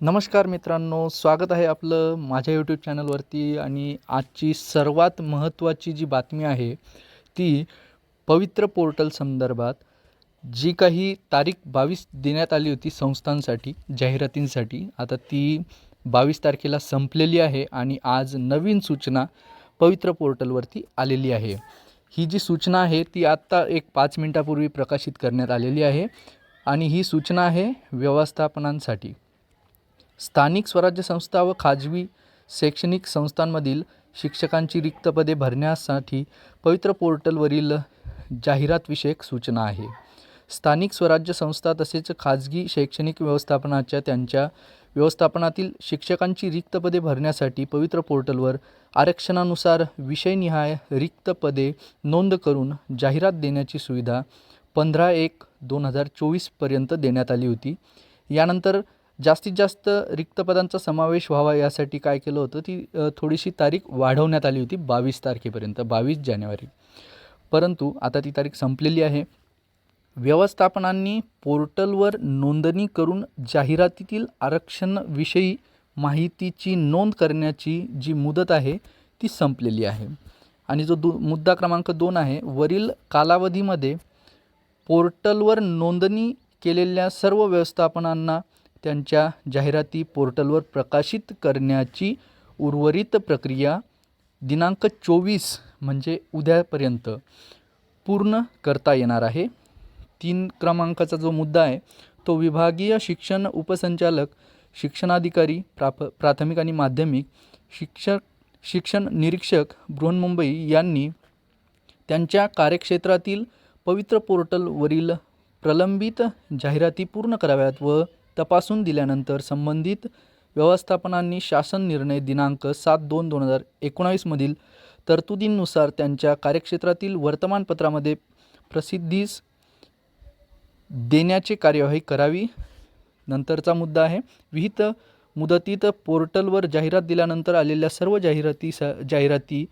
नमस्कार मित्रांनो स्वागत आहे आपलं माझ्या यूट्यूब चॅनलवरती आणि आजची सर्वात महत्त्वाची जी बातमी आहे ती पवित्र पोर्टल संदर्भात जी काही तारीख बावीस देण्यात आली होती संस्थांसाठी जाहिरातींसाठी आता ती बावीस तारखेला संपलेली आहे आणि आज नवीन सूचना पवित्र पोर्टलवरती आलेली आहे. ही जी सूचना आहे ती आत्ता एक पाच मिनटापूर्वी प्रकाशित करण्यात आलेली आहे आणि ही सूचना आहे व्यवस्थापनांसाठी. स्थानिक स्वराज्य संस्था व खाजगी शैक्षणिक संस्थांमधील शिक्षकांची रिक्त पदे भरण्यासाठी पवित्र पोर्टलवरील जाहिरातविषयक सूचना आहे. स्थानिक स्वराज्य संस्था तसेच खाजगी शैक्षणिक व्यवस्थापनाच्या त्यांच्या व्यवस्थापनातील शिक्षकांची रिक्त पदे भरण्यासाठी पवित्र पोर्टलवर आरक्षणानुसार विषयनिहाय रिक्त पदे नोंद करून जाहिरात देण्याची सुविधा पंधरा एक दोन हजार चोवीसपर्यंत देण्यात आली होती. यानंतर जास्तीत जास्त रिक्त पदांचा समावेश व्हावा यासाठी काय केलं होतं? ती थोडीशी तारीख वाढवण्यात आली होती बावीस तारखेपर्यंत बावीस जानेवारी. परंतु आता ती तारीख संपलेली आहे. व्यवस्थापनांनी पोर्टलवर नोंदणी करून जाहिरातीतील आरक्षणविषयी माहितीची नोंद करण्याची जी मुदत आहे ती संपलेली आहे. आणि जो दु मुद्दा क्रमांक दोन आहे वरील कालावधीमध्ये पोर्टलवर नोंदणी केलेल्या सर्व व्यवस्थापनांना त्यांच्या जाहिराती पोर्टलवर प्रकाशित करण्याची उर्वरित प्रक्रिया दिनांक चोवीस म्हणजे उद्यापर्यंत पूर्ण करता येणार आहे. तीन क्रमांकाचा जो मुद्दा आहे तो विभागीय शिक्षण उपसंचालक शिक्षणाधिकारी प्राप प्राथमिक आणि माध्यमिक शिक्षक शिक्षण निरीक्षक बृहन्मुंबई यांनी त्यांच्या कार्यक्षेत्रातील पवित्र पोर्टलवरील प्रलंबित जाहिराती पूर्ण कराव्यात व तपासून दिल्यानंतर संबंधित व्यवस्थापनांनी शासन निर्णय दिनांक सात दोन दोन हजार एकोणावीसमधील तरतुदींनुसार त्यांच्या कार्यक्षेत्रातील वर्तमानपत्रामध्ये प्रसिद्धीस देण्याची कार्यवाही करावी. नंतरचा मुद्दा आहे विहित मुदतीत पोर्टलवर जाहिरात दिल्यानंतर आलेल्या सर्व जाहिराती स जाहिराती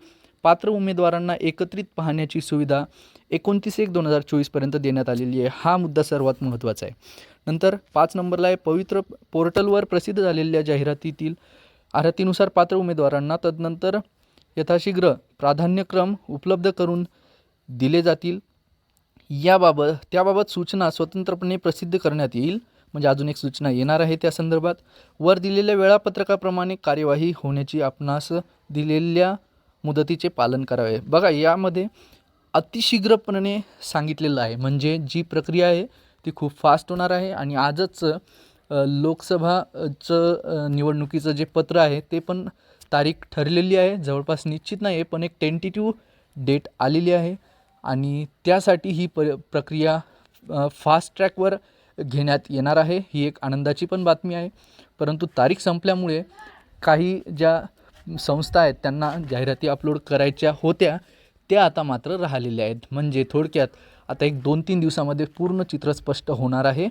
पात्र उमेदवारांना एकत्रित पाहण्याची सुविधा एकोणतीस एक दोन हजार चोवीसपर्यंत देण्यात आलेली आहे. हा मुद्दा सर्वात महत्त्वाचा आहे. नंतर पाच नंबरला आहे पवित्र पोर्टलवर प्रसिद्ध झालेल्या जाहिरातीतील आरतीनुसार पात्र उमेदवारांना तदनंतर यथाशीघ्र प्राधान्यक्रम उपलब्ध करून दिले जातील. याबाबत त्याबाबत सूचना स्वतंत्रपणे प्रसिद्ध करण्यात येईल. म्हणजे अजून एक सूचना येणार आहे त्या संदर्भात. वर दिलेल्या वेळापत्रकाप्रमाणे कार्यवाही होण्याची आपणास दिलेल्या मुदतीचे पालन करावे. बघा यामध्ये अतिशीघ्रपणे सांगितलेलं आहे. म्हणजे जी प्रक्रिया आहे ती खूप फास्ट होणार आहे आणि आजच लोकसभाचं निवडणुकीचं जे पत्र आहे ते पण तारीख ठरलेली आहे. जवळपास निश्चित नाही आहे पण एक टेंटेटिव्ह डेट आलेली आहे आणि त्यासाठी ही प प्रक्रिया फास्ट ट्रॅकवर घेण्यात येणार आहे. ही एक आनंदाची पण बातमी आहे. परंतु तारीख संपल्यामुळे काही ज्या संस्था आहेत त्यांना जाहिराती अपलोड करायच्या होत्या त्या आता मात्र राहिलेल्या आहेत. म्हणजे थोडक्यात आता एक दोन तीन दिवसामध्ये पूर्ण चित्र स्पष्ट होणार आहे.